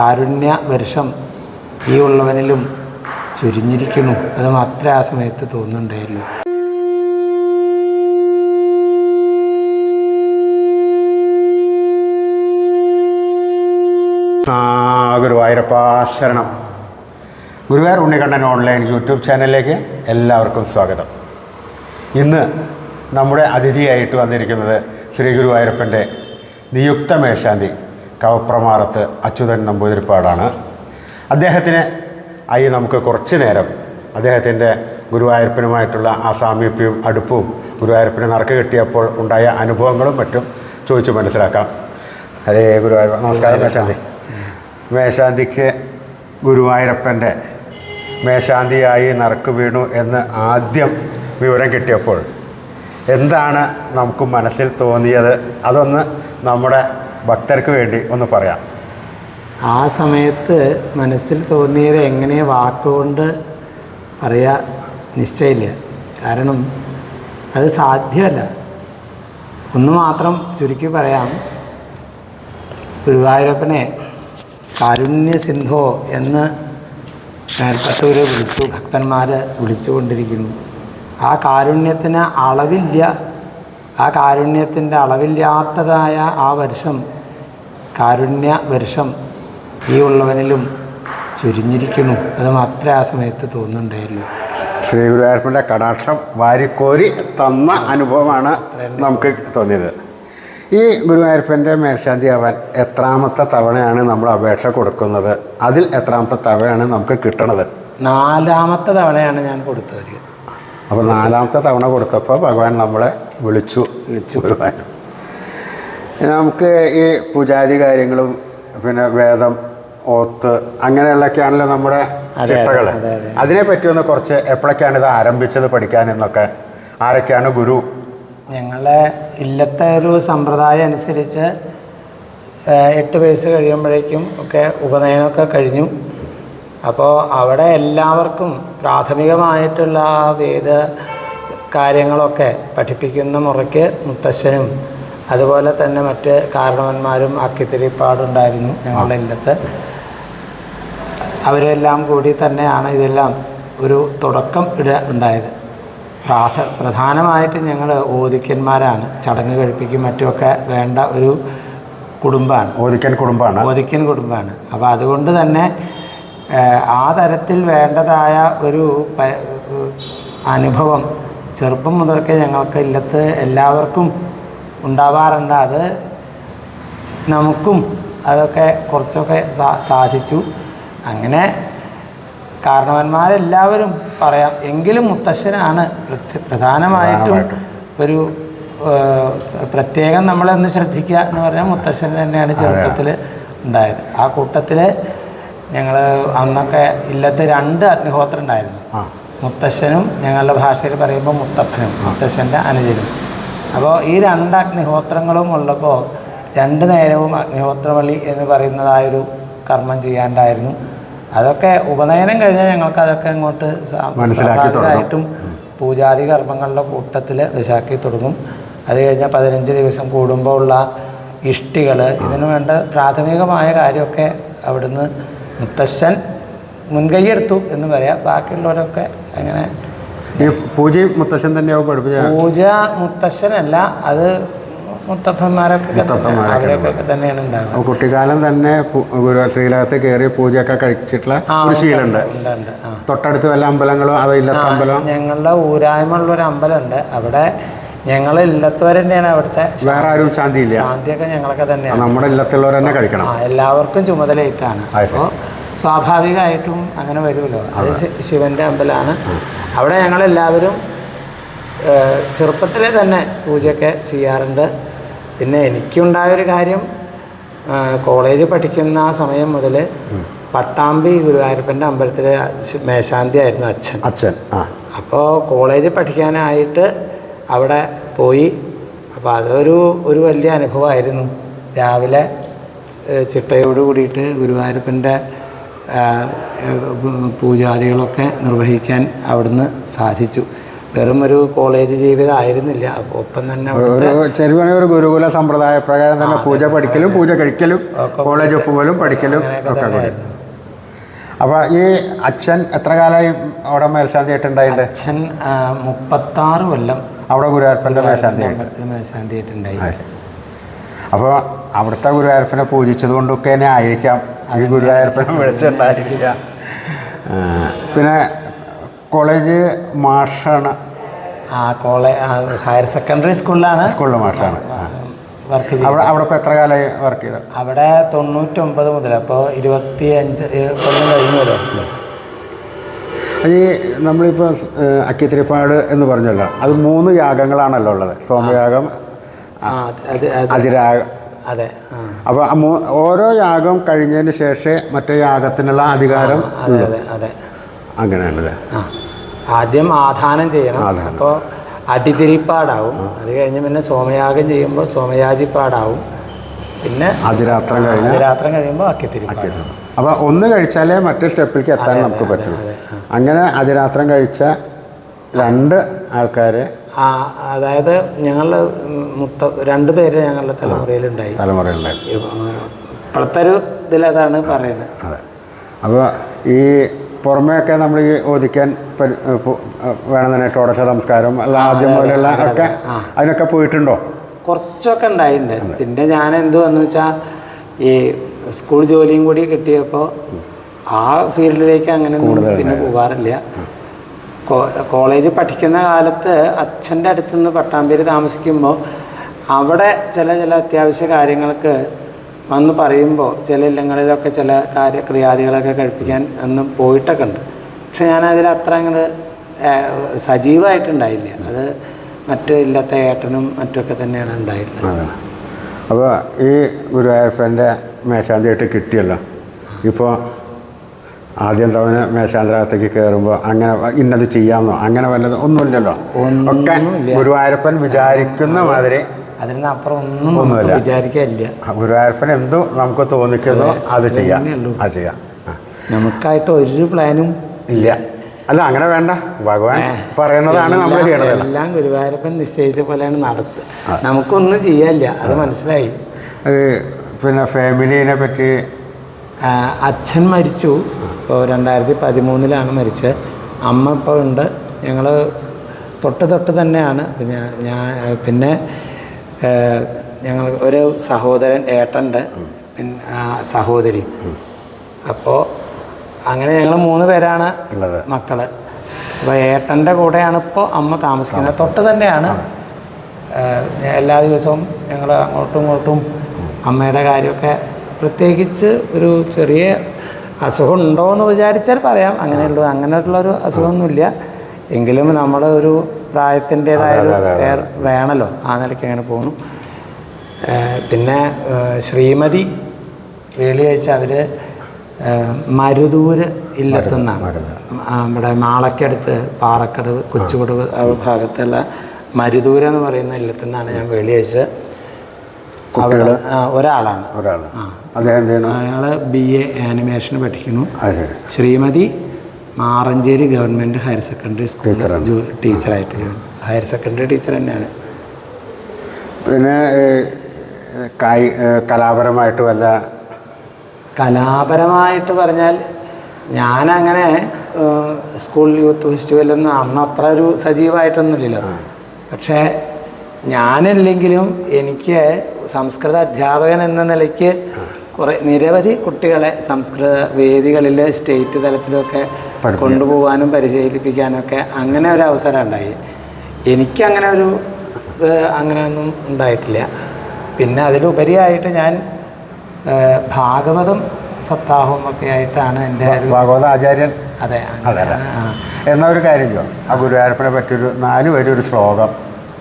കാരുണ്യ വർഷം ഈ ഉള്ളവനിലും ചുരിഞ്ഞിരിക്കുന്നു അത് മാത്രമേ ആ സമയത്ത് തോന്നുന്നുണ്ടായിരുന്നു ഗുരുവായൂരപ്പ ശരണം. ഗുരുവായൂർ ഉണ്ണികണ്ഠൻ ഓൺലൈൻ യൂട്യൂബ് ചാനലിലേക്ക് എല്ലാവർക്കും സ്വാഗതം. ഇന്ന് നമ്മുടെ അതിഥിയായിട്ട് വന്നിരിക്കുന്നത് ശ്രീ ഗുരുവായൂരപ്പന്റെ നിയുക്ത മേൽശാന്തി കവപ്രമാറത്ത് അച്യുതൻ നമ്പൂതിരിപ്പാടാണ്. അദ്ദേഹത്തിന് ആയി നമുക്ക് കുറച്ച് നേരം അദ്ദേഹത്തിന്റെ ഗുരുവായൂരപ്പനുമായിട്ടുള്ള ആ സാമീപ്യവും അടുപ്പവും ഗുരുവായൂരപ്പന് നറുക്ക് കിട്ടിയപ്പോൾ ഉണ്ടായ അനുഭവങ്ങളും മറ്റും ചോദിച്ച് മനസ്സിലാക്കാം. ഹരേ ഗുരുവായൂർ നമസ്കാരം മേശാന്തി. മേശാന്തിക്ക് ഗുരുവായൂരപ്പന്റെ മേശാന്തിയായി നറുക്ക് വീണു എന്ന് ആദ്യം വിവരം കിട്ടിയപ്പോൾ എന്താണ് നമുക്ക് മനസ്സിൽ തോന്നിയത്? അതൊന്ന് നമ്മുടെ ഭക്തർക്ക് വേണ്ടി ഒന്ന് പറയാം. ആ സമയത്ത് മനസ്സിൽ തോന്നിയത് എങ്ങനെ വാക്കുകൊണ്ട് പറയാ നിശ്ചയില്ല. കാരണം അത് സാധ്യമല്ല. ഒന്ന് മാത്രം ചുരുക്കി പറയാം. ഗുരുവായൂരപ്പനെ കാരുണ്യ സിന്ധോ എന്ന് മേൽപ്പെട്ടവരെ വിളിച്ചു ഭക്തന്മാരെ വിളിച്ചുകൊണ്ടിരിക്കുന്നു. ആ കാരുണ്യത്തിന് അളവില്ല. ആ കാരുണ്യത്തിന്റെ അളവില്ലാത്തതായ ആ വർഷം കാരുണ്യ വർഷം ഈ ഉള്ളവനിലും ചുരിഞ്ഞിരിക്കുന്നു അത് മാത്രമേ ആ സമയത്ത് തോന്നുന്നുണ്ടായിരുന്നു ശ്രീ ഗുരുവായൂരപ്പന്റെ കടാക്ഷം വാരിക്കോരി തന്ന അനുഭവമാണ് നമുക്ക് തോന്നിയത്. ഈ ഗുരുവായൂരപ്പന്റെ മേൽശാന്തി ആവാൻ എത്രാമത്തെ തവണയാണ് നമ്മൾ അപേക്ഷ കൊടുക്കുന്നത്? അതിൽ എത്രാമത്തെ തവണയാണ് നമുക്ക് കിട്ടണത്? നാലാമത്തെ തവണയാണ് ഞാൻ കൊടുത്തത്. അപ്പോൾ നാലാമത്തെ തവണ കൊടുത്തപ്പോൾ ഭഗവാൻ നമ്മളെ വിളിച്ചു. വിളിച്ചു. ഗുരുവായൂർ നമുക്ക് ഈ പൂജാതി കാര്യങ്ങളും പിന്നെ വേദം ഓത്ത് അങ്ങനെയുള്ളൊക്കെയാണല്ലോ നമ്മുടെ ചിട്ടകൾ അതെ, അതെ. അതിനെ പറ്റി ഒന്ന് കുറച്ച് എപ്പോഴൊക്കെയാണ് ഇത് ആരംഭിച്ചത് പഠിക്കാനെന്നൊക്കെ ആരൊക്കെയാണ് ഗുരു? ഞങ്ങളെ ഇല്ലത്തെ ഒരു സമ്പ്രദായം അനുസരിച്ച് എട്ട് വയസ്സ് കഴിയുമ്പോഴേക്കും ഒക്കെ ഉപനയനമൊക്കെ കഴിഞ്ഞു. അപ്പോൾ അവിടെ എല്ലാവർക്കും പ്രാഥമികമായിട്ടുള്ള ആ വേദ കാര്യങ്ങളൊക്കെ പഠിപ്പിക്കുന്ന മുറയ്ക്ക് മുത്തശ്ശനും അതുപോലെ തന്നെ മറ്റ് കാരണവന്മാരും അക്കിത്തിരിപ്പാടുണ്ടായിരുന്നു ഞങ്ങളുടെ ഇല്ലത്ത്. അവരെല്ലാം കൂടി തന്നെയാണ് ഇതെല്ലാം ഒരു തുടക്കം ഇട ഉണ്ടായത്. പ്രാഥ പ്രധാനമായിട്ട് ഞങ്ങൾ ഓദിക്കന്മാരാണ് ചടങ്ങ് കഴിപ്പിക്കും മറ്റുമൊക്കെ വേണ്ട ഒരു കുടുംബമാണ്. ഓദിക്കൻ കുടുംബമാണ്. ഓദിക്കൻ കുടുംബമാണ്. അപ്പോൾ അതുകൊണ്ട് തന്നെ ആ തരത്തിൽ വേണ്ടതായ ഒരു അനുഭവം ചെറുപ്പം മുതൽക്കേ ഞങ്ങൾക്ക് ഇല്ലത്ത് എല്ലാവർക്കും ഉണ്ടാവാറുണ്ട്. അത് നമുക്കും അതൊക്കെ കുറച്ചൊക്കെ സാധിച്ചു. അങ്ങനെ കാരണവന്മാരെല്ലാവരും പറയാം എങ്കിലും മുത്തശ്ശനാണ് പ്രധാനമായിട്ടും. ഒരു പ്രത്യേകം നമ്മളൊന്ന് ശ്രദ്ധിക്കുക എന്ന് പറഞ്ഞാൽ മുത്തശ്ശൻ തന്നെയാണ് ചെറുപ്പത്തിൽ ഉണ്ടായത്. ആ കൂട്ടത്തിൽ ഞങ്ങൾ അന്നൊക്കെ ഇല്ലത്ത് രണ്ട് അഗ്നിഹോത്രം ഉണ്ടായിരുന്നു. മുത്തശ്ശനും ഞങ്ങളുടെ ഭാഷയിൽ പറയുമ്പോൾ മുത്തപ്പനും മുത്തശ്ശന്റെ അനുജനും. അപ്പോൾ ഈ രണ്ട് അഗ്നിഹോത്രങ്ങളും ഉള്ളപ്പോൾ രണ്ട് നേരവും അഗ്നിഹോത്രവള്ളി എന്ന് പറയുന്നതായൊരു കർമ്മം ചെയ്യാണ്ടായിരുന്നു. അതൊക്കെ ഉപനയനം കഴിഞ്ഞാൽ ഞങ്ങൾക്ക് അതൊക്കെ അങ്ങോട്ട് സാ- മനസ്സിലാക്കി തുടങ്ങും. സ്വാഭാവികമായിട്ടും പൂജാതി കർമ്മങ്ങളുടെ കൂട്ടത്തിൽ വിശാക്കി തുടങ്ങും. അത് കഴിഞ്ഞാൽ പതിനഞ്ച് ദിവസം കൂടുമ്പോൾ ഉള്ള ഇഷ്ടികൾ ഇതിനു വേണ്ട പ്രാഥമികമായ കാര്യമൊക്കെ അവിടുന്ന് മുത്തശ്ശൻ മുൻകൈയെടുത്തു എന്ന് പറയാം. ബാക്കിയുള്ളവരൊക്കെ അങ്ങനെ ഈ പൂജയും മുത്തശ്ശൻ തന്നെയാവും പൂജ മുത്തശ്ശനല്ല അത് മുത്തപ്പന്മാരൊക്കെ അവരൊക്കെ തന്നെയാണ് ഉണ്ടാകുന്നത് അപ്പോൾ കുട്ടിക്കാലം തന്നെ ഗുരു ശ്രീലകത്ത് കയറി പൂജയൊക്കെ കഴിച്ചിട്ടുള്ള ശീലുണ്ട് ഒരു ശീലമുണ്ട് തൊട്ടടുത്ത് വല്ല അമ്പലങ്ങളോ അതോ ഇല്ലാത്ത അമ്പലം ഞങ്ങളുടെ ഊരായ്മ ഉള്ളൊരു അമ്പലമുണ്ട്. അവിടെ ഞങ്ങൾ ഇല്ലത്തവർ തന്നെയാണ് അവിടുത്തെ വേറെ ആരും ശാന്തിയില്ല. ശാന്തിയൊക്കെ ഞങ്ങളൊക്കെ തന്നെയാണ്. നമ്മുടെ ഇല്ലത്തുള്ളവർ തന്നെ കഴിക്കണം. എല്ലാവർക്കും ചുമതലയിട്ടാണ്. അപ്പോൾ സ്വാഭാവികമായിട്ടും അങ്ങനെ വരുമല്ലോ. അത് ശിവന്റെ അമ്പലമാണ്. അവിടെ ഞങ്ങളെല്ലാവരും എല്ലാവരും ചെറുപ്പത്തിലെ തന്നെ പൂജയൊക്കെ ചെയ്യാറുണ്ട്. പിന്നെ എനിക്കുണ്ടായൊരു കാര്യം കോളേജ് പഠിക്കുന്ന ആ സമയം മുതൽ പട്ടാമ്പി ഗുരുവായൂരപ്പന്റെ അമ്പലത്തിലെ മേശാന്തി ആയിരുന്നു അച്ഛൻ. അച്ഛൻ അപ്പോൾ കോളേജ് പഠിക്കാനായിട്ട് അവിടെ പോയി. അപ്പോൾ അതൊരു ഒരു വലിയ അനുഭവമായിരുന്നു. രാവിലെ ചിട്ടയോട് കൂടിയിട്ട് ഗുരുവായൂരപ്പന്റെ പൂജാദികളൊക്കെ നിർവഹിക്കാൻ അവിടുന്ന് സാധിച്ചു. വെറും ഒരു കോളേജ് ജീവിതം ആയിരുന്നില്ല അപ്പോൾ ഒപ്പം തന്നെ ഒരു ചെറുവനെ ഒരു ഗുരുകുല സമ്പ്രദായ പ്രകാരം തന്നെ പൂജ പഠിക്കലും പൂജ കഴിക്കലും കോളേജ് പോകലും പഠിക്കലും ഒക്കെ കൂടി. അപ്പോൾ ഈ അച്ഛൻ എത്ര കാലമായി അവിടെ മേൽശാന്തി ആയിട്ടുണ്ടായിട്ട് അച്ഛൻ മുപ്പത്താറ് കൊല്ലം അവിടെ ഗുരുവായൂരപ്പന്റെ മേശാന്തി ആയിട്ട് അമ്പലത്തിൽ മേൽശാന്തി അപ്പോൾ അവിടുത്തെ ഗുരുവായൂരപ്പനെ പൂജിച്ചത് കൊണ്ടൊക്കെ തന്നെ ആയിരിക്കാം. ഈ ഗുരുവായൂരപ്പനെ വിളിച്ചിട്ടുണ്ടായിരിക്കില്ല പിന്നെ കോളേജ് മാഷാണ്. ആ കോളേജ് ഹയർ സെക്കൻഡറി സ്കൂളിലാണ്. സ്കൂളിലെ മാഷാണ്. വർക്ക് അവിടെ അവിടെ ഇപ്പോൾ എത്ര കാലമായി വർക്ക് ചെയ്തത്? അവിടെ തൊണ്ണൂറ്റൊമ്പത് മുതൽ അപ്പോൾ ഇരുപത്തി അഞ്ച് കൊല്ലം കഴിഞ്ഞല്ലോ ഈ നമ്മളിപ്പോൾ അക്കിത്തിരിപ്പാട് എന്ന് പറഞ്ഞല്ലോ. അത് മൂന്ന് യാഗങ്ങളാണല്ലോ ഉള്ളത്. സോമയാഗം അത് അത് അതിരാഗ. അതെ അപ്പോൾ ഓരോ യാഗം കഴിഞ്ഞതിന് ശേഷമേ മറ്റേ യാഗത്തിനുള്ള അധികാരം അതെ അതെ അതെ. അങ്ങനെയാണല്ലേ? ആദ്യം ആധാനം ചെയ്യണം. അപ്പോൾ അടിതിരിപ്പാടാവും അത് കഴിഞ്ഞ് പിന്നെ സോമയാഗം ചെയ്യുമ്പോൾ സോമയാജിപ്പാടാവും പിന്നെ അതിരാത്രം കഴിഞ്ഞ് അതിരാത്രം കഴിയുമ്പോൾ അക്കിത്തിരിപ്പാട്. അപ്പോൾ ഒന്ന് കഴിച്ചാലേ മറ്റേ സ്റ്റെപ്പിലേക്ക് എത്താൻ നമുക്ക് പറ്റുള്ളൂ അതെ, അങ്ങനെ അതിരാത്രം കഴിച്ച രണ്ട് ആൾക്കാരെ അതായത് ഞങ്ങളുടെ മുത്ത രണ്ട് പേര് ഞങ്ങളുടെ തലമുറയിലുണ്ടായി. തലമുറയിലുണ്ടായി. ഇപ്പോഴത്തെ ഒരു ഇതിലതാണ് പറയുന്നത്. അതെ. അപ്പോൾ ഈ പുറമേയൊക്കെ നമ്മൾ ഈ ഓദിക്കാൻ വേണം തന്നെ ഷോഡശ സംസ്കാരം അല്ല ആദ്യം മുതലുള്ള ഒക്കെ അതിനൊക്കെ പോയിട്ടുണ്ടോ? കുറച്ചൊക്കെ ഉണ്ടായിട്ടുണ്ട്. പിന്നെ ഞാൻ എന്ത് വന്നു വെച്ചാൽ ഈ സ്കൂൾ ജോലിയും കൂടി കിട്ടിയപ്പോൾ ആ ഫീൽഡിലേക്ക് അങ്ങനെ പിന്നെ പോകാറില്ല. കോളേജ് പഠിക്കുന്ന കാലത്ത് അച്ഛന്റെ അടുത്ത് നിന്ന് പട്ടാമ്പേരി താമസിക്കുമ്പോൾ അവിടെ ചില ചില അത്യാവശ്യ കാര്യങ്ങൾക്ക് വന്ന് പറയുമ്പോൾ ചില ഇല്ലങ്ങളിലൊക്കെ ചില കാര്യ ക്രിയാദികളൊക്കെ കഴിപ്പിക്കാൻ അന്ന് പോയിട്ടൊക്കെ ഉണ്ട്. പക്ഷെ ഞാൻ അതിൽ അത്ര അങ്ങോട്ട് സജീവമായിട്ടുണ്ടായില്ല. അത് മറ്റു ഇല്ലാത്ത ഏട്ടനും മറ്റുമൊക്കെ തന്നെയാണ് ഉണ്ടായിട്ടുള്ളത് അപ്പോൾ ഈ ഗുരുവായൂരപ്പന്റെ മേശാന്തിയായിട്ട് കിട്ടിയല്ലോ. ഇപ്പോൾ ആദ്യം തവണ മേശാന്തരകത്തേക്ക് കയറുമ്പോൾ അങ്ങനെ ഇന്നത് ചെയ്യാമെന്നോ അങ്ങനെ വല്ലതും ഒന്നുമില്ലല്ലോ. ഒക്കെ ഗുരുവായൂരപ്പൻ വിചാരിക്കുന്ന മാതിരി അതിനപ്പുറം ഒന്നും ഒന്നുമില്ല. വിചാരിക്കില്ല ഗുരുവായൂരപ്പൻ എന്തോ നമുക്ക് തോന്നിക്കുന്നു അത്. ചെയ്യാം. അത് ചെയ്യാം. നമുക്കായിട്ട് ഒരു പ്ലാനും ഇല്ല. അല്ല അങ്ങനെ വേണ്ട. ഭഗവാൻ പറയുന്നതാണ് നമ്മൾ ചെയ്യണത് എല്ലാം ഗുരുവായൂരപ്പൻ നിശ്ചയിച്ച പോലെയാണ് നടത്തുക നമുക്കൊന്നും ചെയ്യാനില്ല അത് മനസ്സിലായി. പിന്നെ ഫാമിലിനെ പറ്റി അച്ഛൻ മരിച്ചു. ഇപ്പോൾ രണ്ടായിരത്തി പതിമൂന്നിലാണ് മരിച്ചത്. അമ്മ ഇപ്പോൾ ഉണ്ട്. ഞങ്ങൾ തൊട്ട് തൊട്ട് തന്നെയാണ്. പിന്നെ ഞാൻ പിന്നെ ഞങ്ങൾ ഒരു സഹോദരൻ ഏട്ടന്റെ പിന്നെ സഹോദരി. അപ്പോൾ അങ്ങനെ ഞങ്ങൾ മൂന്ന് പേരാണ് ഉള്ളത്. മക്കൾ. അപ്പോൾ ഏട്ടന്റെ കൂടെയാണ് ഇപ്പോൾ അമ്മ താമസിക്കുന്നത്. തൊട്ട് തന്നെയാണ്. എല്ലാ ദിവസവും ഞങ്ങൾ അങ്ങോട്ടും ഇങ്ങോട്ടും അമ്മയുടെ കാര്യമൊക്കെ പ്രത്യേകിച്ച് ഒരു ചെറിയ അസുഖം ഉണ്ടോ എന്ന് വിചാരിച്ചാൽ പറയാം. അങ്ങനെയുള്ളൂ അങ്ങനെയുള്ളൊരു അസുഖമൊന്നുമില്ല. എങ്കിലും നമ്മുടെ ഒരു പ്രായത്തിന്റെതായ ഒരു അതെ, അതെ, വേർ- വേണമല്ലോ ആ നിലയ്ക്ക് അങ്ങനെ പോകുന്നു പിന്നെ ശ്രീമതി വെള്ളിയാഴ്ച അവർ മരുതൂര് ഇല്ലത്തുനിന്നാണ് നമ്മുടെ മാളക്കടുത്ത് പാറക്കടവ് കൊച്ചുകൊടവ് ആ ഭാഗത്തുള്ള മരുദൂര എന്ന് പറയുന്ന ഇല്ലത്തുനിന്നാണ് ഞാൻ വെള്ളിയാഴ്ച അവിടെ ഒരാളാണ്. ഒരാളാണ് ഒരാൾ അദ്ദേഹം അയാൾ ബി എ ആനിമേഷൻ പഠിക്കുന്നു. Shrimathi Maranchery government higher secondary school. ടീച്ചറായിട്ട് ഹയർ സെക്കൻഡറി ടീച്ചർ തന്നെയാണ്. പിന്നെ കായി കലാപരമായിട്ട് വല്ല കലാപരമായിട്ട് പറഞ്ഞാൽ ഞാനങ്ങനെ സ്കൂൾ യൂത്ത് ഫെസ്റ്റിവലൊന്നും അന്ന് അത്ര ഒരു സജീവമായിട്ടൊന്നുമില്ലല്ലോ. പക്ഷേ ഞാനില്ലെങ്കിലും എനിക്ക് സംസ്കൃത അധ്യാപകൻ എന്ന നിലയ്ക്ക് കുറേ നിരവധി കുട്ടികളെ സംസ്കൃത വേദികളിൽ സ്റ്റേറ്റ് തലത്തിലൊക്കെ. കൊണ്ടുപോകാനും പരിശീലിപ്പിക്കാനൊക്കെ അങ്ങനെ ഒരു അവസരം ഉണ്ടായി. എനിക്കങ്ങനെ ഒരു ഇത് അങ്ങനെയൊന്നും ഉണ്ടായിട്ടില്ല. പിന്നെ അതിലുപരിയായിട്ട് ഞാൻ ഭാഗവതം സപ്താഹവും ഒക്കെ ആയിട്ടാണ് എന്റെ ഭാഗവത ആചാര്യൻ. അതെ അതെ. എന്നാ ഒരു കാര്യം ചെയ്യോ ആ ഗുരുവായൂരപ്പനെ പറ്റിയൊരു നാല് പേരൊരു ഒരു ശ്ലോകം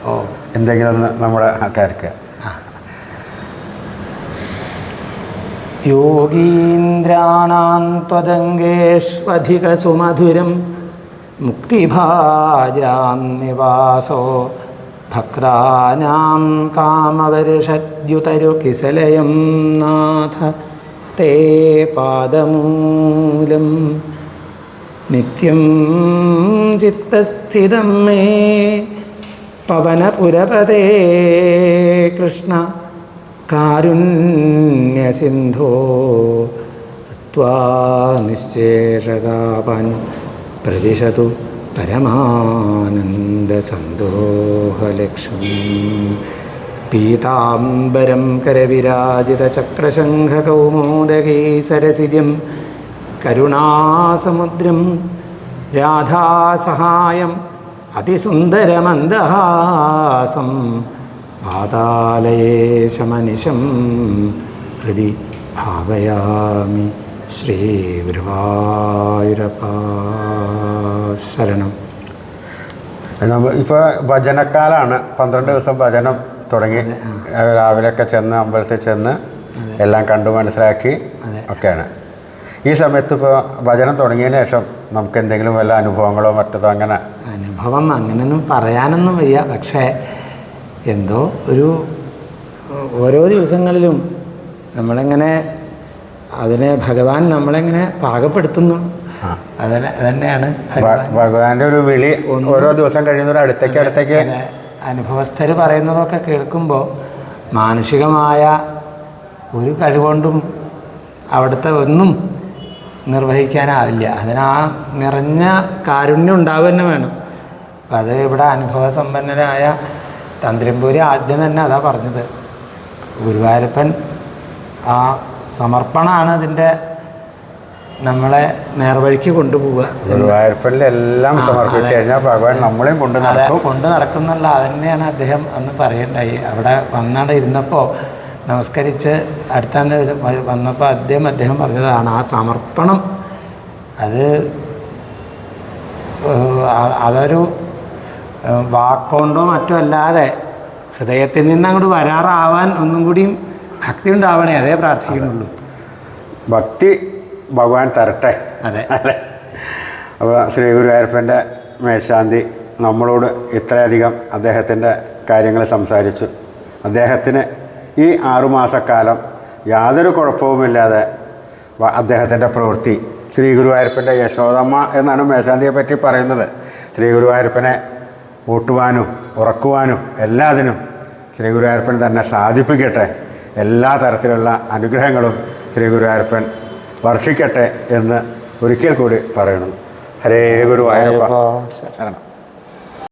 ഓ. എന്തെങ്കിലും ഒന്ന് നമ്മുടെ ആൾക്കാർക്ക് योगीन्द्राणां त्वदङ्गेष्वधिकसुमधुरं मुक्तिभाजां निवासो भक्तानां कामवर्षद्युतरुकिसलयं नाथ ते पादमूल। नित्यं चित्तस्थितं मे पवनपुरपते कृष्ण। കാരുണ്യസിന്ധോ നിശ്ചേഷതാപൻ പ്രതിശതു പരമാനന്ദസന്തോഹലക്ഷ്മി. പീതാംബരം കരവിരാജിതചക്രശംഖകൗമോദകീ സരസിജം കരുണാസമുദ്രം രാധാസഹായം അതിസുന്ദരമന്ദഹാസം പാതാലയേശമനിശം ഹൃദി ഭാവയാമി ശ്രീഗുരുവായൂരപ്പ ശരണം. നമ്മൾ ഇപ്പോൾ ഭജനക്കാലാണ് പന്ത്രണ്ട് ദിവസം ഭജനം തുടങ്ങി. രാവിലെയൊക്കെ ചെന്ന് അമ്പലത്തിൽ ചെന്ന് എല്ലാം കണ്ടു മനസ്സിലാക്കി. ഒക്കെയാണ്. ഈ സമയത്ത് ഇപ്പോൾ ഭജനം തുടങ്ങിയതിന് ശേഷം നമുക്ക് എന്തെങ്കിലും വല്ല അനുഭവങ്ങളോ മറ്റതോ അങ്ങനെ? അനുഭവം അങ്ങനെയൊന്നും പറയാനൊന്നും വയ്യ. പക്ഷേ എന്തോ ഒരു ഓരോ ദിവസങ്ങളിലും നമ്മളിങ്ങനെ അതിനെ ഭഗവാൻ നമ്മളെങ്ങനെ പാകപ്പെടുത്തുന്നു. ഭ- ഭഗവാന്റെ ഒരു വിളി ഓരോ ദിവസം കഴിയുന്നവരും അടുത്തേക്ക് അടുത്തേക്ക്. അനുഭവസ്ഥർ പറയുന്നതൊക്കെ കേൾക്കുമ്പോൾ മാനുഷികമായ ഒരു കഴിവുകൊണ്ടും അവിടുത്തെ ഒന്നും നിർവഹിക്കാനാവില്ല. അതിനാ നിറഞ്ഞ കാരുണ്യം ഉണ്ടാവുക തന്നെ വേണം. അപ്പം അത് ഇവിടെ അനുഭവസമ്പന്നരായ തന്ത്രിമ്പൂരി ആദ്യം തന്നെ അതാ പറഞ്ഞത്. ഗുരുവായൂരപ്പൻ ആ സമർപ്പണമാണ് അതിന്റെ നമ്മളെ നേർവഴിക്ക് കൊണ്ടുപോവുക. ഗുരുവായൂരപ്പനിൽ എല്ലാം സമർപ്പിച്ചു കഴിഞ്ഞാൽ ഭഗവാൻ നമ്മളെയും കൊണ്ട് നടക്കും. കൊണ്ട് നടക്കുന്നുള്ള തന്നെയാണ് അദ്ദേഹം അന്ന് പറയണ്ടായി. അവിടെ വന്നാണ്ട് ഇരുന്നപ്പോൾ നമസ്കരിച്ച് അടുത്താണ്ട് വന്നപ്പോൾ അദ്ദേഹം അദ്ദേഹം പറഞ്ഞതാണ് ആ സമർപ്പണം അത് അതൊരു ഏഹ്, വാക്കുകൊണ്ടോ മറ്റോ അല്ലാതെ ഹൃദയത്തിൽ നിന്ന് അങ്ങോട്ട് വരാറാവാൻ ഒന്നും കൂടിയും ഭക്തി ഉണ്ടാവണേ അതേ പ്രാർത്ഥിക്കുന്നുള്ളൂ. ഭക്തി ഭഗവാൻ തരട്ടെ. അതെ. അതെ അപ്പോൾ ശ്രീ ഗുരുവായൂരപ്പന്റെ മേൽശാന്തി നമ്മളോട് ഇത്രയധികം അദ്ദേഹത്തിന്റെ കാര്യങ്ങൾ സംസാരിച്ചു. അദ്ദേഹത്തിന് ഈ ആറുമാസക്കാലം യാതൊരു കുഴപ്പവുമില്ലാതെ അദ്ദേഹത്തിന്റെ പ്രവൃത്തി. ശ്രീ ഗുരുവായൂരപ്പന്റെ യശോദമ്മ എന്നാണ് മേശാന്തിയെ പറ്റി പറയുന്നത്. ശ്രീ ഗുരുവായൂരപ്പനെ ഊട്ടുവാനും ഉറക്കുവാനും എല്ലാത്തിനും ശ്രീ ഗുരുവായൂരപ്പൻ തന്നെ സാധിപ്പിക്കട്ടെ. എല്ലാ തരത്തിലുള്ള അനുഗ്രഹങ്ങളും ശ്രീ ഗുരുവായൂരപ്പൻ വർഷിക്കട്ടെ എന്ന് ഒരിക്കൽ കൂടി പറയണം ഹരേ ഗുരുവായൂരപ്പ. ശരണം.